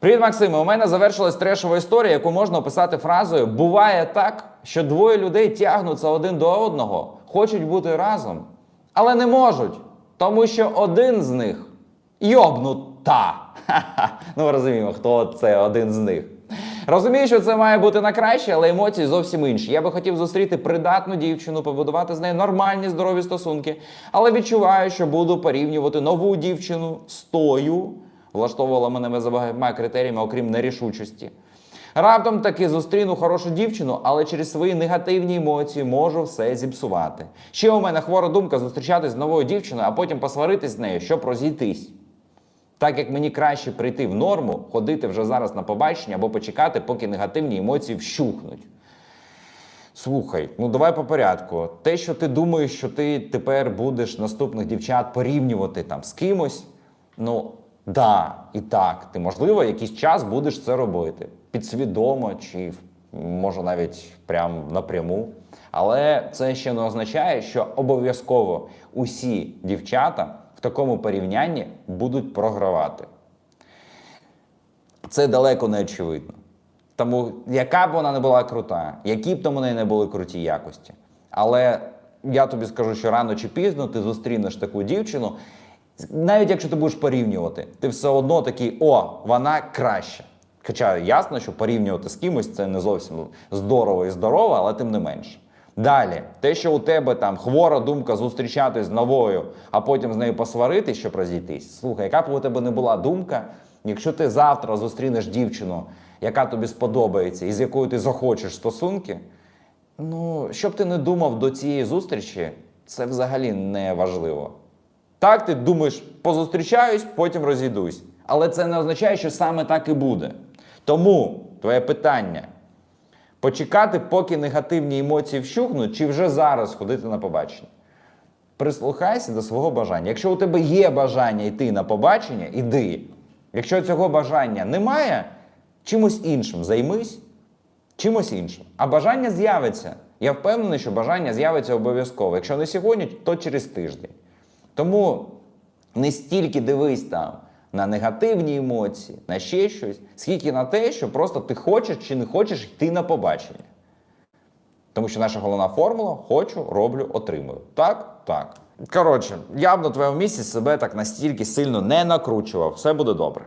Привіт, Максиме. У мене завершилась трешова історія, яку можна описати фразою Буває так, що двоє людей тягнуться один до одного, хочуть бути разом, але не можуть, тому що один з них йобнута. Ну, ми розуміємо, хто це один з них. Розумію, що це має бути на краще, але емоції зовсім інші. Я би хотів зустріти придатну дівчину, побудувати з нею нормальні здорові стосунки, але відчуваю, що буду порівнювати нову дівчину з тою, влаштовувала мене за багатьма критеріями, окрім нерішучості. Раптом таки зустріну хорошу дівчину, але через свої негативні емоції можу все зіпсувати. Ще у мене хвора думка зустрічатись з новою дівчиною, а потім посваритись з нею, щоб розійтись. Так як мені краще прийти в норму, ходити вже зараз на побачення або почекати, поки негативні емоції вщухнуть. Слухай, ну давай по порядку. Те, що ти думаєш, що ти тепер будеш наступних дівчат порівнювати там з кимось, ну да, і так, ти можливо якийсь час будеш це робити. Підсвідомо чи може навіть прям напряму. Але це ще не означає, що обов'язково усі дівчата в такому порівнянні будуть програвати. Це далеко не очевидно. Тому яка б вона не була крута, які б там у неї не були круті якості. Але я тобі скажу, що рано чи пізно ти зустрінеш таку дівчину, навіть якщо ти будеш порівнювати, ти все одно такий, о, вона краща. Хоча ясно, що порівнювати з кимось це не зовсім здорово і здорово, але тим не менше. Далі, те, що у тебе там хвора думка зустрічатись з новою, а потім з нею посваритись, щоб розійтись. Слухай, яка б у тебе не була думка, якщо ти завтра зустрінеш дівчину, яка тобі сподобається і з якою ти захочеш стосунки, ну, щоб ти не думав до цієї зустрічі, це взагалі не важливо. Так, ти думаєш, позустрічаюсь, потім розійдусь. Але це не означає, що саме так і буде. Тому твоє питання: почекати, поки негативні емоції вщухнуть, чи вже зараз ходити на побачення? Прислухайся до свого бажання. Якщо у тебе є бажання йти на побачення, іди. Якщо цього бажання немає, чимось іншим займись, чимось іншим. А бажання з'явиться. Я впевнений, що бажання з'явиться обов'язково. Якщо не сьогодні, то через тиждень. Тому не стільки дивись там на негативні емоції, на ще щось, скільки на те, що просто ти хочеш чи не хочеш йти на побачення. Тому що наша головна формула хочу, роблю, отримую. Так? Так. Коротше, я б на твоєму місці себе так настільки сильно не накручував. Все буде добре.